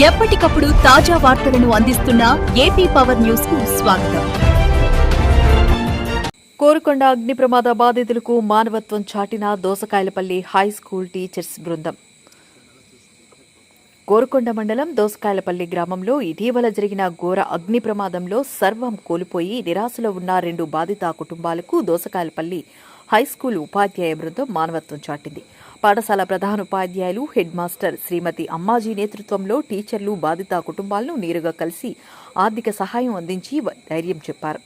ఎప్పటికప్పుడు తాజా వార్తలను అందిస్తున్న ఏపీ పవర్ న్యూస్కు స్వాగతం. కోరుకొండ అగ్ని ప్రమాద బాధితులకు మానవత్వం చాటిన దోసకాయలపల్లి హై స్కూల్ టీచర్స్ బృందం. గోరుకొండ మండలం దోసకాయలపల్లి గ్రామంలో ఇటీవల జరిగిన ఘోర అగ్ని ప్రమాదంలో సర్వం కోల్పోయి నిరాశలో ఉన్న రెండు బాధిత కుటుంబాలకు దోసకాయలపల్లి హైస్కూల్ ఉపాధ్యాయ బృందం మానవత్వం చాటింది. పాఠశాల ప్రధాన ఉపాధ్యాయులు హెడ్ మాస్టర్ శ్రీమతి అమ్మాజీ నేతృత్వంలో టీచర్లు బాధిత కుటుంబాలను నేరుగా కలిసి ఆర్థిక సహాయం అందించి ధైర్యం చెప్పారు.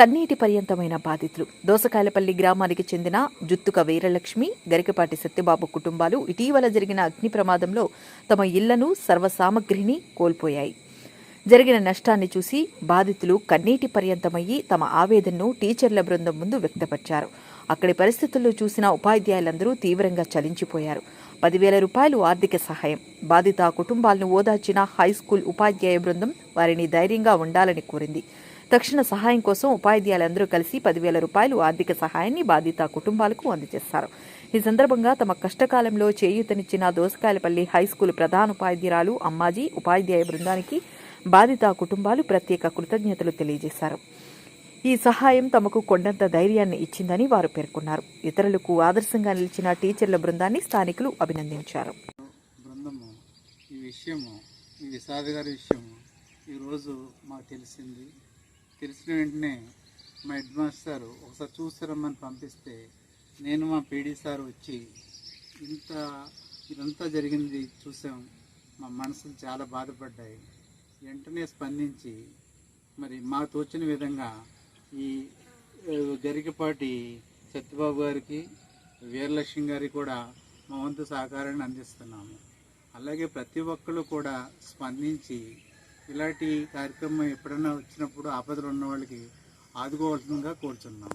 కన్నీటి పర్యంతమైన బాధితులు. దోసకాయలపల్లి గ్రామానికి చెందిన జుత్తుక వీరలక్ష్మి గరికపాటి సత్యబాబు కుటుంబాలు ఇటీవల జరిగిన అగ్ని ప్రమాదంలో తమ ఇళ్ళను సర్వసామగ్రిని కోల్పోయాయి. జరిగిన నష్టాన్ని చూసి బాధితులు కన్నీటి పర్యంతమయ్యి తమ ఆవేదనను టీచర్ల బృందం ముందు వ్యక్తపరిచారు. అక్కడి పరిస్థితుల్లో చూసిన ఉపాధ్యాయులందరూ తీవ్రంగా చలించిపోయారు. పదివేల రూపాయలు ఆర్థిక సహాయం. బాధిత కుటుంబాలను ఓదార్చిన హైస్కూల్ ఉపాధ్యాయ బృందం వారిని ధైర్యంగా ఉండాలని కోరింది. తక్షణ సహాయం కోసం ఉపాధ్యాయులందరూ కలిసి పదివేల రూపాయలు ఆర్థిక సహాయాన్ని బాధిత కుటుంబాలకు అందజేశారు. ఈ సందర్భంగా తమ కష్టకాలంలో చేయూతనిచ్చిన దోసకాయలపల్లి హైస్కూల్ ప్రధానోపాధ్యాయురాలు అమ్మాజీ ఉపాధ్యాయ బృందానికి బాధిత కుటుంబాలు ప్రత్యేక కృతజ్ఞతలు తెలియజేశారు. ఈ సహాయం తమకు కొండంత ధైర్యాన్ని ఇచ్చిందని వారు పేర్కొన్నారు. ఇతరులకు ఆదర్శంగా నిలిచిన టీచర్ల బృందాన్ని స్థానికులు అభినందించారు. బృందము ఈ విషయము ఈ విషాద విషయము ఈరోజు మాకు తెలిసింది. తెలిసిన వెంటనే మా హెడ్ మాస్టర్ ఒకసారి చూస్తారమ్మని పంపిస్తే నేను మా పీడీ సార్ వచ్చి ఇంత ఇదంతా జరిగింది చూసాం. మా మనసులు చాలా బాధపడ్డాయి. వెంటనే స్పందించి మరి మా తోచిన విధంగా ఈ గరికపాటి సత్యబాబు గారికి వీరలక్ష్మి గారికి కూడా మా వంతు సహకారాన్ని అందిస్తున్నాము. అలాగే ప్రతి ఒక్కరు కూడా స్పందించి ఇలాంటి కార్యక్రమం ఎప్పుడైనా వచ్చినప్పుడు ఆపదలు ఉన్న వాళ్ళకి ఆదుకోవాల్సిందిగా కోరుచున్నాం.